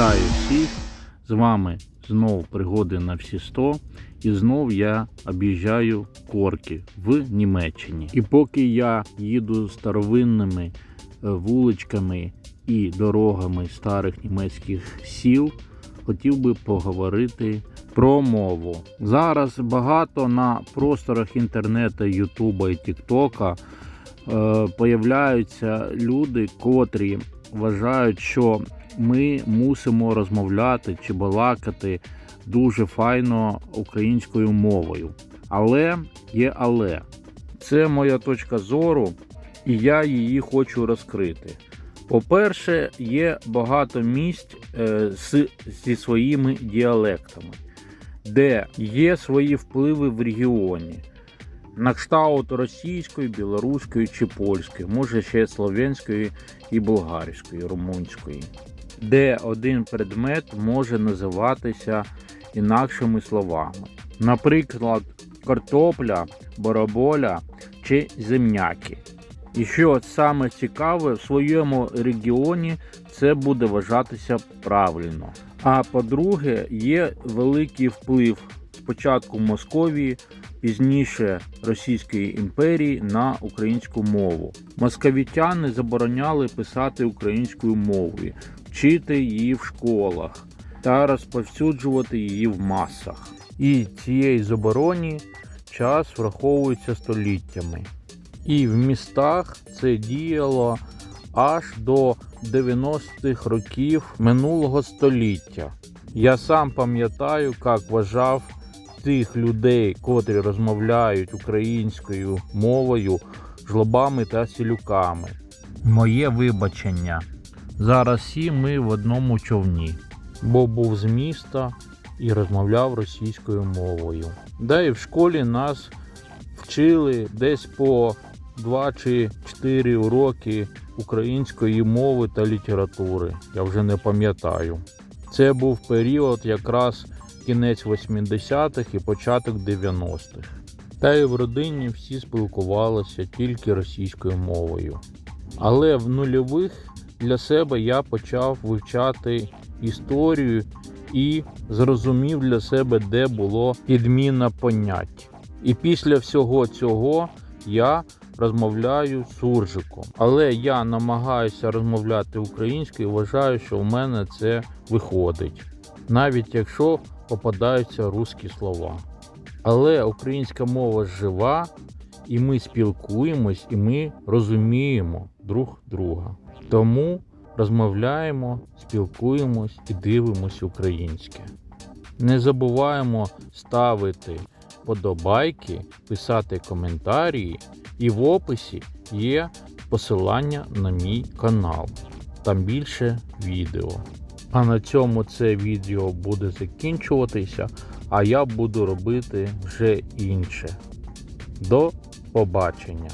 Вітаю всіх! З вами знов пригоди на всі 100 і знов я об'їжджаю корки в Німеччині. І поки я їду старовинними е, вуличками і дорогами старих німецьких сіл, хотів би поговорити про мову. Зараз багато на просторах інтернету, Ютуба і Тіктока е, появляються люди, котрі вважають, що ми мусимо розмовляти чи балакати дуже файно українською мовою. Але є але. Це моя точка зору, і я її хочу розкрити. По-перше, є багато місць е, з, зі своїми діалектами, де є свої впливи в регіоні. На кшталт російської, білоруської чи польської, може ще слов'янської і болгарської, румунської, де один предмет може називатися інакшими словами. Наприклад, картопля, бараболя чи земняки. І що саме цікаве, в своєму регіоні це буде вважатися правильно. А по-друге, є великий вплив спочатку Московії, пізніше Російської імперії на українську мову. Московітяни забороняли писати українською мовою, вчити її в школах та розповсюджувати її в масах. І цієї забороні час враховується століттями. І в містах це діяло аж до 90-х років минулого століття. Я сам пам'ятаю, як вважав тих людей, котрі розмовляють українською мовою, жлобами та сілюками. Моє вибачення. Зараз всі ми в одному човні, бо був з міста і розмовляв російською мовою. Да і в школі нас вчили десь по 2 чи 4 уроки української мови та літератури. Я вже не пам'ятаю. Це був період якраз кінець 80-х і початок 90-х. Та й в родині всі спілкувалися тільки російською мовою. Але в нульових для себе я почав вивчати історію і зрозумів для себе, де було підміна понять. І після всього цього я розмовляю суржиком. Але я намагаюся розмовляти українською вважаю, що в мене це виходить. Навіть якщо попадаються русські слова. Але українська мова жива, і ми спілкуємось, і ми розуміємо друг друга. Тому розмовляємо, спілкуємось і дивимось українське. Не забуваємо ставити подобайки, писати коментарі, і в описі є посилання на мій канал. Там більше відео. А на цьому це відео буде закінчуватися, а я буду робити вже інше. До побачення!